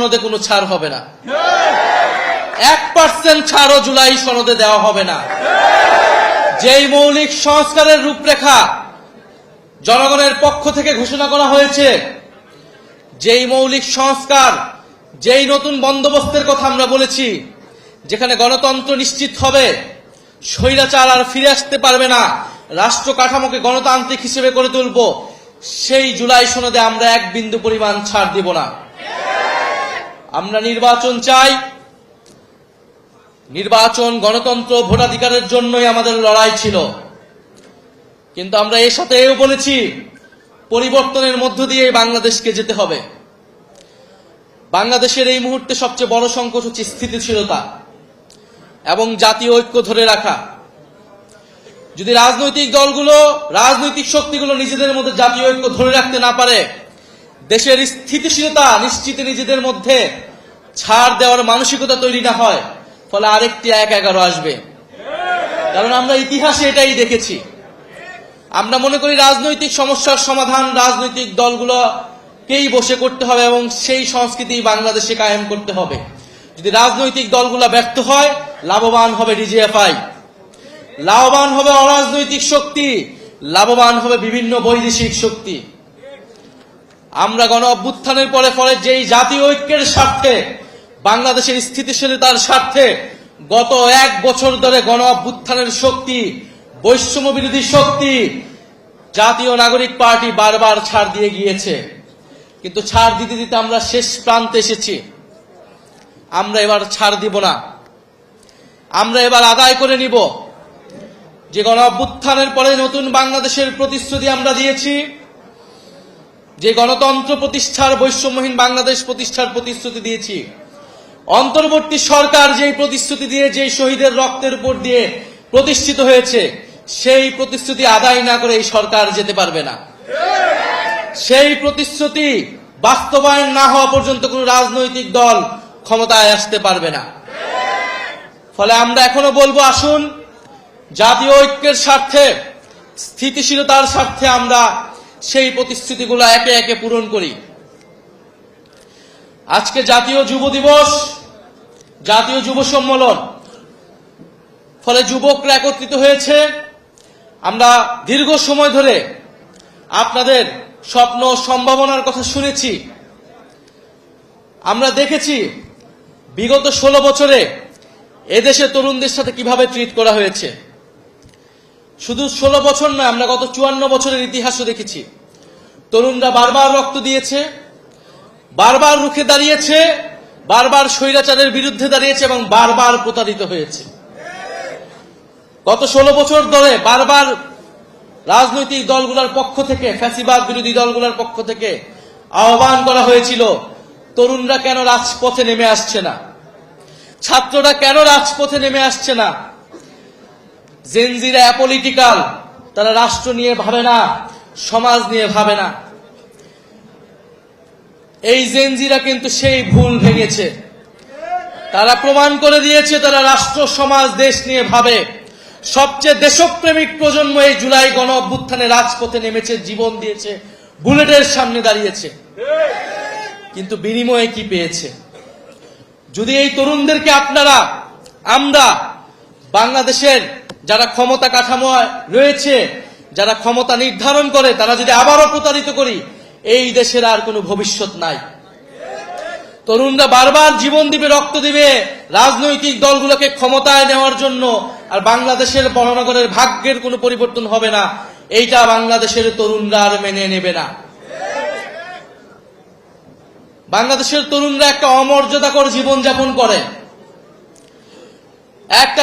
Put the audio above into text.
সনদে কোনো ছাড় হবে না। এক পার্সেন্ট ছাড়ও জুলাই সনদে দেওয়া হবে না। যেই মৌলিক সংস্কারের রূপরেখা জনগণের পক্ষ থেকে ঘোষণা করা হয়েছে যেই মৌলিক সংস্কার যেই নতুন বন্দোবস্তের কথা আমরা বলেছি যেখানে গণতন্ত্র নিশ্চিত হবে স্বৈরাচার আর ফিরে আসতে পারবে না রাষ্ট্র কাঠামোকে গণতান্ত্রিক হিসেবে করে তুলব সেই জুলাই সনদে আমরা এক বিন্দু পরিমাণ ছাড় দিব না। আমরা নির্বাচন চাই। নির্বাচন গণতন্ত্র ভোটাধিকারের জন্যই আমাদের লড়াই ছিল। কিন্তু আমরা এর সাথে এও বলেছি, পরিবর্তনের মধ্য দিয়ে বাংলাদেশকে যেতে হবে। বাংলাদেশের এই মুহূর্তে সবচেয়ে বড় সংকট হচ্ছে স্থিতিশীলতা এবং জাতীয় ঐক্য ধরে রাখা। যদি রাজনৈতিক দলগুলো, রাজনৈতিক শক্তিগুলো নিজেদের মধ্যে জাতীয় ঐক্য ধরে রাখতে না পারে, দেশের স্থিতিশীলতা নিশ্চিত নিজেদের মধ্যে ছাড় দেওয়ার মানসিকতা তৈরি না হয়, ফলে আরেকটি এক এগারো আসবে। কারণ আমরা ইতিহাসে এটাই দেখেছি। আমরা মনে করি রাজনৈতিক সমস্যার সমাধান রাজনৈতিক দলগুলোকেই বসে করতে হবে এবং সেই সংস্কৃতি বাংলাদেশে কায়েম করতে হবে। যদি রাজনৈতিক দলগুলো ব্যর্থ হয়, লাভবান হবে ডিজিএফআই। লাভবান হবে অরাজনৈতিক শক্তি, লাভবান হবে বিভিন্ন বৈদেশিক শক্তি। আমরা গণ অভ্যুত্থানের পরে ফলে যেই জাতীয় ঐক্যের স্বার্থে বাংলাদেশের স্থিতিশীলতার স্বার্থে গত এক বছর ধরে গণ অভ্যুত্থানের শক্তি বৈষম্য বিরোধী শক্তি জাতীয় নাগরিক পার্টি বারবার ছাড় দিয়ে গিয়েছে। কিন্তু ছাড় দিতে দিতে আমরা শেষ প্রান্তে এসেছি। আমরা এবার ছাড় দিব না। আমরা এবার আদায় করে নিব। যে গণ অভ্যুত্থানের পরে নতুন বাংলাদেশের প্রতিশ্রুতি আমরা দিয়েছি, যে গণতন্ত্র প্রতিষ্ঠার, বৈষম্যহীন বাংলাদেশ প্রতিষ্ঠার প্রতিশ্রুতি দিয়েছি। অন্তর্বর্তী সরকার যেই প্রতিশ্রুতি দিয়ে, যেই শহীদের রক্তের উপর দিয়ে প্রতিষ্ঠিত হয়েছে, সেই প্রতিশ্রুতি আদায় না করে এই সরকার যেতে পারবে না। সেই প্রতিশ্রুতি বাস্তবায়ন না হওয়া পর্যন্ত কোনো রাজনৈতিক দল ক্ষমতায় আসতে পারবে না। ফলে আমরা এখনও বলব, আসুন, জাতীয় ঐক্যের স্বার্থে, স্থিতিশীলতার স্বার্থে আমরা সেই প্রতিশ্রুতিগুলো একে একে পূরণ করি। আজকে জাতীয় যুব দিবস জাতীয় যুব সম্মেলন। ফলে যুবকরা একত্রিত হয়েছে। আমরা দীর্ঘ সময় ধরে আপনাদের স্বপ্ন, সম্ভাবনার কথা শুনেছি। আমরা দেখেছি বিগত ষোলো বছরে এদেশে তরুণদের সাথে কীভাবে ট্রিট করা হয়েছে। শুধু ষোলো বছর নয়, আমরা গত চুয়ান্ন বছরের ইতিহাসও দেখেছি। তরুণরা বারবার রক্ত দিয়েছে, বারবার রুখে দাঁড়িয়েছে। বারবার স্বৈরাচারের বিরুদ্ধে দাঁড়িয়েছে এবং বারবার প্রতারিত হয়েছে। গত ষোলো বছর ধরে বারবার রাজনৈতিক দলগুলোর পক্ষ থেকে, ফ্যাসিবাদ বিরোধী দলগুলোর পক্ষ থেকে আহ্বান করা হয়েছিল, তরুণরা কেন রাজপথে নেমে আসছে না? ছাত্ররা কেন রাজপথে নেমে আসছে না? জেনজিরা অ্যাপলিটিক্যাল, তারা রাষ্ট্র নিয়ে ভাবে না, সমাজ নিয়ে ভাবে না। এই জেনজিরা কিন্তু সেই ভুল ভেঙেছে। তারা প্রমাণ করে দিয়েছে, তারা রাষ্ট্র, সমাজ, দেশ নিয়ে ভাবে। সবচেয়ে দেশপ্রেমিক প্রজন্ম এই জুলাই গণ অভ্যুত্থানে রাজপথে নেমেছে, জীবন দিয়েছে, বুলেটের সামনে দাঁড়িয়েছে। কিন্তু বিনিময়ে কি পেয়েছে? যদি এই তরুণদেরকে আপনারা, আমরা, বাংলাদেশের যারা ক্ষমতা কাঠামো রয়েছে, যারা ক্ষমতা নির্ধারণ করে, তারা যদি আবারও প্রতারিত করি এই দেশের আর কোনো ভবিষ্যৎ নাই। তরুণরা বারবার জীবন দিবে, রক্ত দিবে রাজনৈতিক দলগুলোকে ক্ষমতায় নেওয়ার জন্য, আর বাংলাদেশের বড়নগরের ভাগ্যের কোনো পরিবর্তন হবে না। এইটা বাংলাদেশের তরুণরা আর মেনে নেবে না। বাংলাদেশের তরুণরা একটা অমর্যাদাকর জীবন যাপন করে। একটা